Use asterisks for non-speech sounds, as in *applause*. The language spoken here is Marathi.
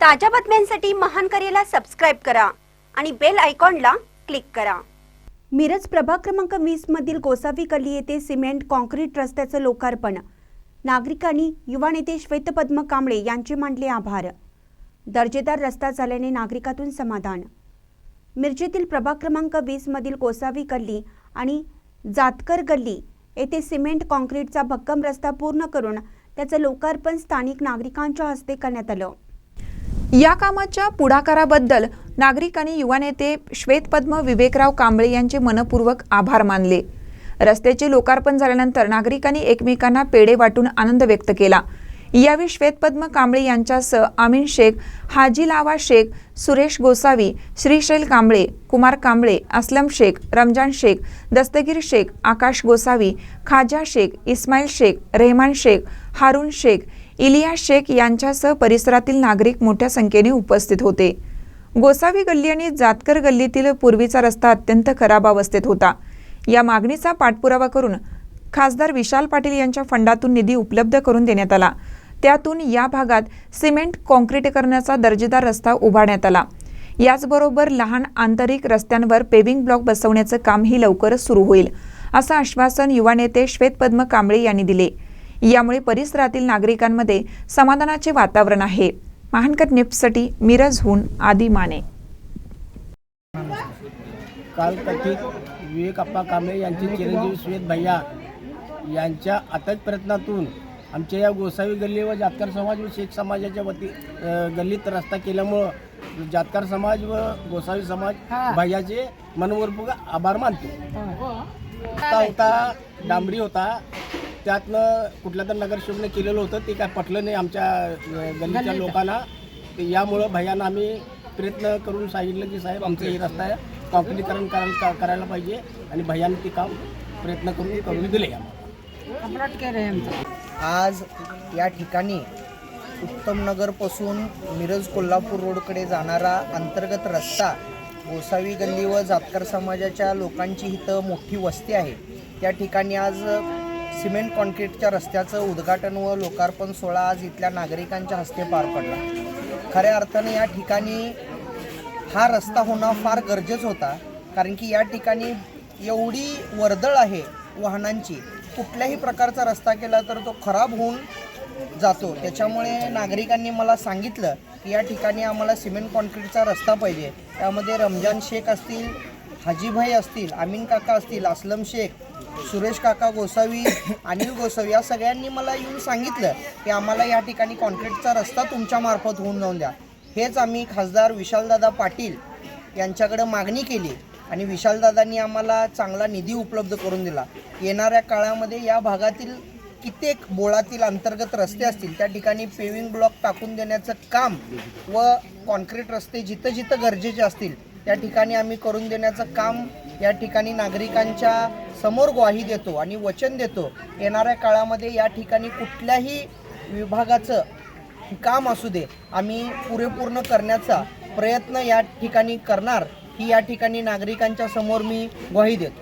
ताज्या बातम्यांसाठी महान करेला सबस्क्राईब करा आणि बेल आयकॉनला क्लिक करा. मिरज प्रभाग क्रमांक वीस मधील गोसावी गल्ली येथे सिमेंट कॉन्क्रीट रस्त्याचं लोकार्पण. नागरिकांनी युवा नेते श्वेतपद्म कांबळे यांचे मांडले आभार. दर्जेदार रस्ता झाल्याने नागरिकातून समाधान. मिरजेतील प्रभाग क्रमांक वीस मधील गोसावी गल्ली आणि जातकर गल्ली येथे सिमेंट कॉन्क्रीटचा भक्कम रस्ता पूर्ण करून त्याचं लोकार्पण स्थानिक नागरिकांच्या हस्ते करण्यात आलं. या कामाच्या पुढाकाराबद्दल नागरिकांनी युवा नेते श्वेतपद्म विवेकराव कांबळे यांचे मनपूर्वक आभार मानले. रस्त्याचे लोकार्पण झाल्यानंतर नागरिकांनी एकमेकांना पेढे वाटून आनंद व्यक्त केला. यावेळी श्वेतपद्म कांबळे यांच्यासह आमीन शेख हाजी लावा शेख सुरेश गोसावी श्रीशैल कांबळे कुमार कांबळे असलम शेख रमजान शेख दस्तगीर शेख आकाश गोसावी खाजा शेख इस्माईल शेख रेहमान शेख हारून शेख इलिया शेख यांच्यासह परिसरातील नागरिक मोठ्या संख्येने उपस्थित होते. गोसावी गल्ली आणि जातकर गल्लीतील पूर्वीचा रस्ता अत्यंत खराब अवस्थेत होता. या मागणीचा पाठपुरावा करून खासदार विशाल पाटील यांच्या फंडातून निधी उपलब्ध करून देण्यात आला. त्यातून या भागात सिमेंट कॉन्क्रीटीकरणाचा दर्जेदार रस्ता उभारण्यात आला. याचबरोबर लहान आंतरिक रस्त्यांवर पेविंग ब्लॉक बसवण्याचं कामही लवकरच सुरू होईल असं आश्वासन युवा नेते श्वेतपद्म कांबळे यांनी दिले. यामुळे परिसरातील नागरिकांमध्ये समाधानाचे वातावरण आहे. महानकर निप्ससाठी मिरजहून आदी माने. काल कथित विवेक अप्पा कांबळे यांचे चिरंजीव श्वेत भैया यांच्या अथक प्रयत्नातून आमच्या या गोसावी गल्ली व जातकर समाज व शेख समाजाच्या वती गल्लीत रस्ता केल्यामुळं जातकर समाज व गोसावी समाज भैयाचे मनपूर्वक आभार मानतो. रस्ता होता डांबरी होता त्यातनं कुठल्या तर नगरसेवकने केलेलं होतं ते काय पटलं नाही आमच्या गल्लीच्या लोकांना. ते यामुळं भैयानं आम्ही प्रयत्न करून सांगितलं की साहेब आमचं हे रस्ता आहे कॉन्क्रिटीकरण करायला करायला पाहिजे आणि भैयानं ते काम प्रयत्न करून करून दिले आज या ठिकाणी उत्तम नगरपासून मिरज कोल्हापूर रोडकडे जाणारा अंतर्गत रस्ता गोसावी गल्ली व जातकर समाजाच्या लोकांची इथं मोठी वस्ती आहे. त्या ठिकाणी आज सिमेंट कॉन्क्रीटच्या रस्त्याचं उद्घाटन व लोकार्पण सोहळा आज इथल्या नागरिकांच्या हस्ते पार पडला. खऱ्या अर्थाने या ठिकाणी हा रस्ता होणं फार गरजेचं होता कारण की या ठिकाणी एवढी वर्दळ आहे वाहनांची. कुठल्याही प्रकारचा रस्ता केला तर तो खराब होऊन जातो. त्याच्यामुळे नागरिकांनी मला सांगितलं की या ठिकाणी आम्हाला सिमेंट कॉन्क्रीटचा रस्ता पाहिजे. त्यामध्ये रमजान शेख असतील हाजीभाई असतील अमीन काका असतील असलम शेख सुरेश काका गोसावी *coughs* अनिल गोसावी या सगळ्यांनी मला येऊन सांगितलं की आम्हाला या ठिकाणी कॉन्क्रीटचा रस्ता तुमच्या मार्फत होऊन जाऊन द्या. हेच आम्ही खासदार विशालदादा पाटील यांच्याकडे मागणी केली आणि विशालदादांनी आम्हाला चांगला निधी उपलब्ध करून दिला. येणाऱ्या काळामध्ये या भागातील कित्येक बोळातील अंतर्गत रस्ते असतील त्या ठिकाणी पेविंग ब्लॉक टाकून देण्याचं काम व कॉन्क्रीट रस्ते जिथं जिथं गरजेचे असतील त्या ठिकाणी आम्ही करून देण्याचं काम या ठिकाणी नागरिकांच्या समोर ग्वाही देतो आणि वचन देतो. येणाऱ्या काळामध्ये या ठिकाणी कुठल्याही विभागाचं काम असू दे आम्ही पुरेपूर्ण करण्याचा प्रयत्न या ठिकाणी करणार ही या ठिकाणी नागरिकांच्या समोर मी ग्वाही देतो.